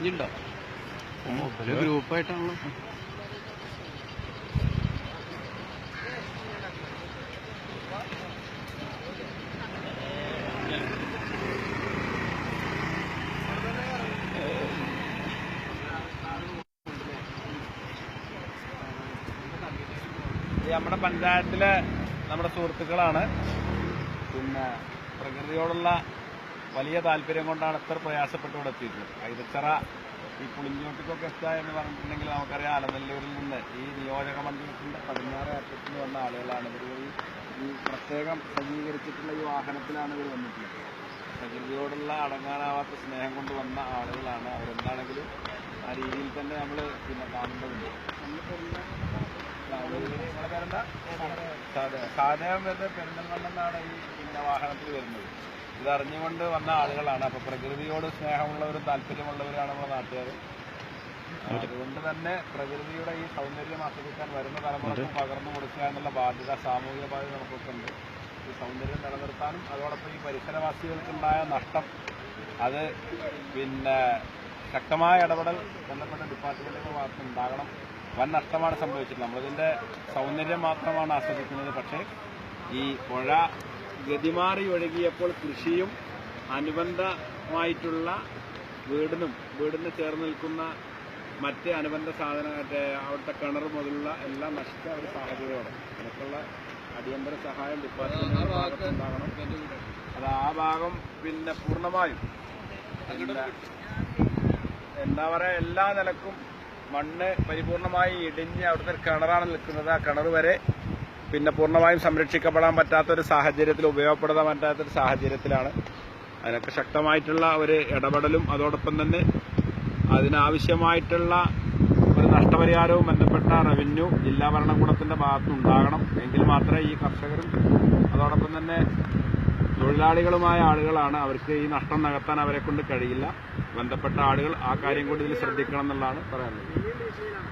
ഇനിയുണ്ടോ ഗ്രൂപ്പായിട്ടാണല്ലോ. നമ്മുടെ പഞ്ചായത്തിലെ നമ്മുടെ സുഹൃത്തുക്കളാണ്. പിന്നെ പ്രകൃതിയോടുള്ള വലിയ താല്പര്യം കൊണ്ടാണ് ഇത്ര പ്രയാസപ്പെട്ട് ഇവിടെ എത്തിയിട്ടുള്ളത്. കൈതച്ചറ ഈ പുളിഞ്ഞോട്ടിക്കൊക്കെ എത്തുക എന്ന് പറഞ്ഞിട്ടുണ്ടെങ്കിൽ നമുക്കറിയാം അലനല്ലൂരിൽ നിന്ന് ഈ നിയോജക മണ്ഡലത്തിന്റെ പതിനാറ് അറ്റത്തിൽ നിന്ന് വന്ന ആളുകളാണ്. ഇവർ ഈ പ്രത്യേകം സജ്ജീകരിച്ചിട്ടുള്ള ഈ വാഹനത്തിലാണ് ഇവർ വന്നിട്ടുള്ളത്. പ്രകൃതിയോടുള്ള അടങ്ങാനാവാത്ത സ്നേഹം കൊണ്ട് വന്ന ആളുകളാണ് അവരെന്താണെങ്കിലും ആ രീതിയിൽ തന്നെ നമ്മൾ പിന്നെ കാണേണ്ടതുണ്ട് സാധനം വരുന്നത് പെരുന്തൽമണ്ണെന്നാണ് ഈ പിന്നെ വാഹനത്തിൽ വരുന്നത്. ഇത് അറിഞ്ഞുകൊണ്ട് വന്ന ആളുകളാണ്. അപ്പൊ പ്രകൃതിയോട് സ്നേഹമുള്ളവരും താല്പര്യമുള്ളവരാണ് നമ്മുടെ നാട്ടുകാർ അതുകൊണ്ട് തന്നെ പ്രകൃതിയുടെ ഈ സൗന്ദര്യം ആസ്വദിക്കാൻ വരുന്ന തലമുറക്കും പകർന്നു കൊടുക്കുക എന്നുള്ള ബാധ്യത സാമൂഹിക ബാധ്യത നമുക്കൊക്കെ ഉണ്ട്. ഈ സൗന്ദര്യം നിലനിർത്താനും അതോടൊപ്പം ഈ പരിസരവാസികൾക്കുണ്ടായ നഷ്ടം അത് പിന്നെ ശക്തമായ ഇടപെടൽ ബന്ധപ്പെട്ട ഡിപ്പാർട്ട്മെന്റിന്റെ ഭാഗത്ത് ഉണ്ടാകണം. വൻ നഷ്ടമാണ് സംഭവിച്ചത് നമ്മളിതിന്റെ സൗന്ദര്യം മാത്രമാണ് ആസ്വദിക്കുന്നത്. പക്ഷേ ഈ പുഴ ഗതിമാറി ഒഴുകിയപ്പോൾ കൃഷിയും അനുബന്ധമായിട്ടുള്ള വീടിനും വീടിന് ചേർന്ന് നിൽക്കുന്ന മറ്റ് അനുബന്ധ സാധന അവിടുത്തെ കിണർ മുതലുള്ള എല്ലാം നശിച്ച ഒരു സാഹചര്യമാണ്. അതിനൊക്കെയുള്ള അടിയന്തര സഹായം ഡിപ്പാർട്ട്മെന്റ് ഉണ്ടാകണം. അത് ആ ഭാഗം പിന്നെ പൂർണമായും എന്താ പറയാ എല്ലാ നിലക്കും മണ്ണ് പരിപൂർണമായി ഇടിഞ്ഞ് അവിടുത്തെ കിണറാണ് നിൽക്കുന്നത്. ആ കിണർ വരെ പിന്നെ പൂർണമായും സംരക്ഷിക്കപ്പെടാൻ പറ്റാത്തൊരു സാഹചര്യത്തിൽ ഉപയോഗപ്പെടുത്താൻ പറ്റാത്തൊരു സാഹചര്യത്തിലാണ്. അതിനൊക്കെ ശക്തമായിട്ടുള്ള ഒരു ഇടപെടലും അതോടൊപ്പം തന്നെ അതിനാവശ്യമായിട്ടുള്ള ഒരു നഷ്ടപരിഹാരവും ബന്ധപ്പെട്ട റവന്യൂ ജില്ലാ ഭരണകൂടത്തിന്റെ ഭാഗത്ത് ഉണ്ടാകണം എങ്കിൽ മാത്രമേ ഈ കർഷകരും അതോടൊപ്പം തന്നെ തൊഴിലാളികളുമായ ആളുകളാണ് അവർക്ക് ഈ നഷ്ടം നികത്താൻ അവരെ കൊണ്ട് കഴിയില്ല. ബന്ധപ്പെട്ട ആളുകൾ ആ കാര്യം കൂടി ഇതിൽ ശ്രദ്ധിക്കണം എന്നുള്ളതാണ് പറയാനുള്ളത്.